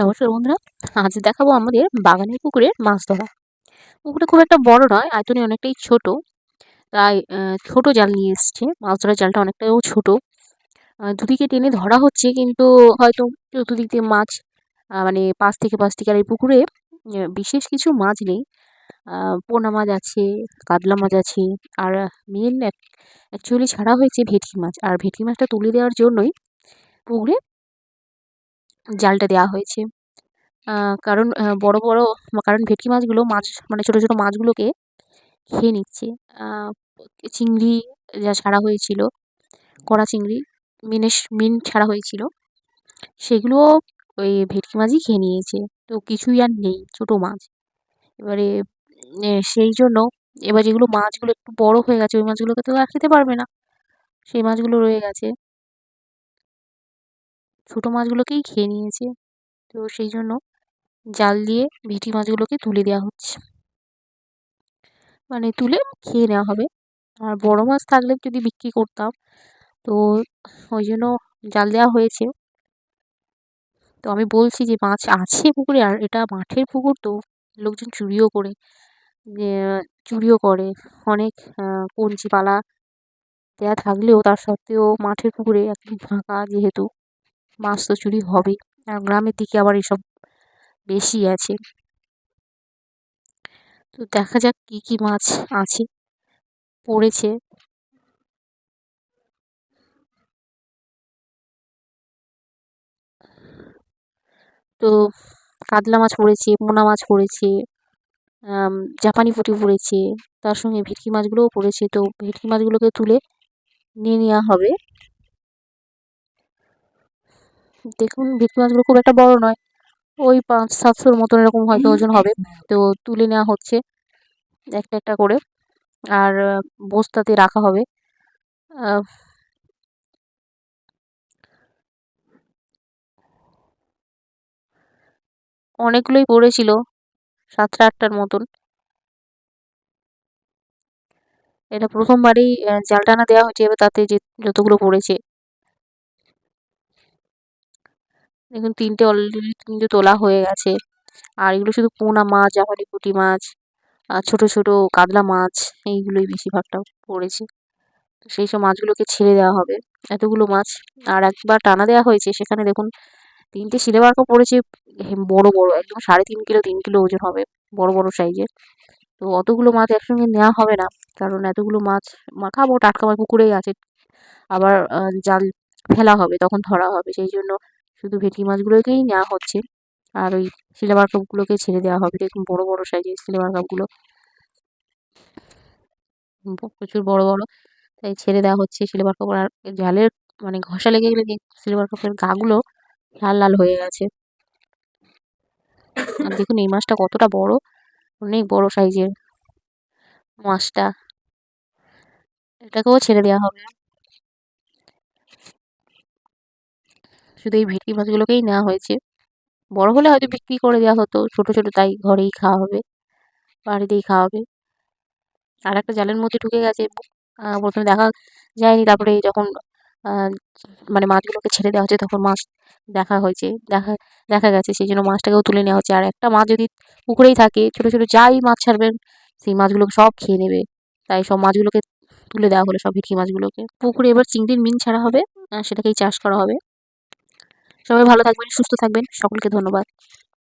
নমস্কার বন্ধুরা। আজ দেখাবো আমাদের বাগানের পুকুরের মাছ ধরা। পুকুরে খুব একটা বড় নয়, আয়তনে অনেকটাই ছোট। তাই ছোট জাল নিয়ে এসছে। মাছ ধরার জালটা অনেকটাও ছোট। দুদিকে টেনে ধরা হচ্ছে, কিন্তু হয়তো চতুর্দিক দিয়ে মাছ মানে পাঁচ থেকে পাঁচ থেকে আর এই পুকুরে বিশেষ কিছু মাছ নেই। পোনা মাছ আছে, কাতলা মাছ আছে, আর মেন অ্যাকচুয়ালি ছাড়া হয়েছে ভেটকি মাছ। আর ভেটকি মাছটা তুলে দেওয়ার জন্যই পুকুরে জালটা দেওয়া হয়েছে কারণ বড়, বড় কারণ ভেটকি মাছগুলো মাছ মানে ছোটো ছোটো মাছগুলোকে খেয়ে নিচ্ছে। চিংড়ি যা ছাড়া হয়েছিল, কড়া চিংড়ি, মিনেস মিন ছাড়া হয়েছিল, সেগুলোও ওই ভেটকি মাছই খেয়ে নিয়েছে। তো কিছুই আর নেই, ছোটো মাছ। এবারে সেই জন্য এবার যেগুলো মাছগুলো একটু বড় হয়ে গেছে, ওই মাছগুলোকে তো আর খেতে পারবে না। সেই মাছগুলো রয়ে গেছে। ছোট মাছগুলোকেই খেয়ে নিয়েছে। তো সেই জন্য জাল দিয়ে ভেটকি মাছগুলোকে তুলে দেওয়া হচ্ছে। মানে তুলে খেয়ে নেওয়া হবে। আর বড় মাছ থাকলে যদি বিক্রি করতাম, তো ওই জন্য জাল দেওয়া হয়েছে। তো আমি বলছি যে, মাছ আছে পুকুরে আর এটা মাঠের পুকুর তো লোকজন চুরিও করে চুরিও করে। অনেক কঞ্চি পালা দেওয়া থাকলেও তার সত্ত্বেও মাঠের পুকুরে একদম ফাঁকা যেহেতু। মাছ তো চুরি হবেই। আর গ্রামের দিকে আবার এসব বেশি আছে। তো দেখা যাক কি কি মাছ আছে, পড়েছে। তো কাতলা মাছ পড়েছে পোনা মাছ পড়েছে জাপানি পুঁটি পড়েছে, তার সঙ্গে ভেটকি মাছগুলোও পড়েছে। তো ভেটকি মাছগুলোকে তুলে নিয়ে নেওয়া হবে। দেখুন ভেটকি মাছগুলো খুব একটা বড় নয়। ওই পাঁচ সাতশোর মতন এরকম হয়তো ওজন হবে। তো তুলে নেওয়া হচ্ছে একটা একটা করে। আর বস্তাতে রাখা হবে। অনেকগুলোই পড়েছিল। সাতটা আটটার মতন। এটা প্রথমবারই জাল টানা দেওয়া হয়েছে। এবার তাতে যে যতগুলো পড়েছে দেখুন তিনটে অলরেডি তিনটে তোলা হয়ে গেছে। আর এগুলো শুধু পোনা মাছ, জাপানি পুঁটি মাছ, আর ছোটো ছোটো কাতলা মাছ, এইগুলোই বেশিরভাগটা পড়েছে। তো সেই সব মাছগুলোকে ছেড়ে দেওয়া হবে, এতগুলো মাছ। আর একবার টানা দেওয়া হয়েছে, সেখানে দেখুন তিনটে সিলেবারকও পড়েছে বড় বড়, একদম সাড়ে তিন কিলো তিন কিলো ওজন হবে, বড় বড় সাইজের। তো অতগুলো মাছ একসঙ্গে নেওয়া হবে না, কারণ এতগুলো মাছ খাব, টাটকা মাছ পুকুরেই আছে। আবার জাল ফেলা হবে, তখন ধরা হবে, সেই জন্য শুধু ভেটকি মাছগুলোকেই নেওয়া হচ্ছে। আর ওই সিলেবার কাপগুলোকে ছেড়ে দেওয়া হবে। দেখুন, বড় বড় সাইজের সিলেবার কাপগুলো প্রচুর বড় বড়। তাই ছেড়ে দেওয়া হচ্ছে সিলেবার কাপ আর জালের মানে ঘষা লেগে গেলে সিলেবার কাপের গাগুলো লাল লাল হয়ে গেছে। আর দেখুন, এই মাছটা কতটা বড়। অনেক বড় সাইজের মাছটা। এটাকেও ছেড়ে দেওয়া হবে। শুধু এই ভেটকি মাছগুলোকেই নেওয়া হয়েছে। বড় হলে হয়তো বিক্রি করে দেওয়া হতো, ছোট ছোট তাই ঘরেই খাওয়া হবে, বাড়িতেই খাওয়া হবে। আর একটা জালের মধ্যে ঢুকে গেছে। প্রথমে দেখা যায়নি, তারপরে যখন মানে মাছগুলোকে ছেড়ে দেওয়া হচ্ছে তখন মাছ দেখা হয়েছে। দেখা দেখা গেছে সেই জন্য মাছটাকেও তুলে নেওয়া হচ্ছে। আর একটা মাছ যদি পুকুরেই থাকে, ছোটো ছোটো যাই মাছ ছাড়বেন, সেই মাছগুলোকে সব খেয়ে নেবে। তাই সব মাছগুলোকে তুলে দেওয়া হলো, সব ভেটকি মাছগুলোকে। পুকুরে এবার চিংড়ির মিন ছাড়া হবে সেটাকেই চাষ করা হবে। সবাই ভালো থাকবেন সুস্থ থাকবেন। সকলকে ধন্যবাদ।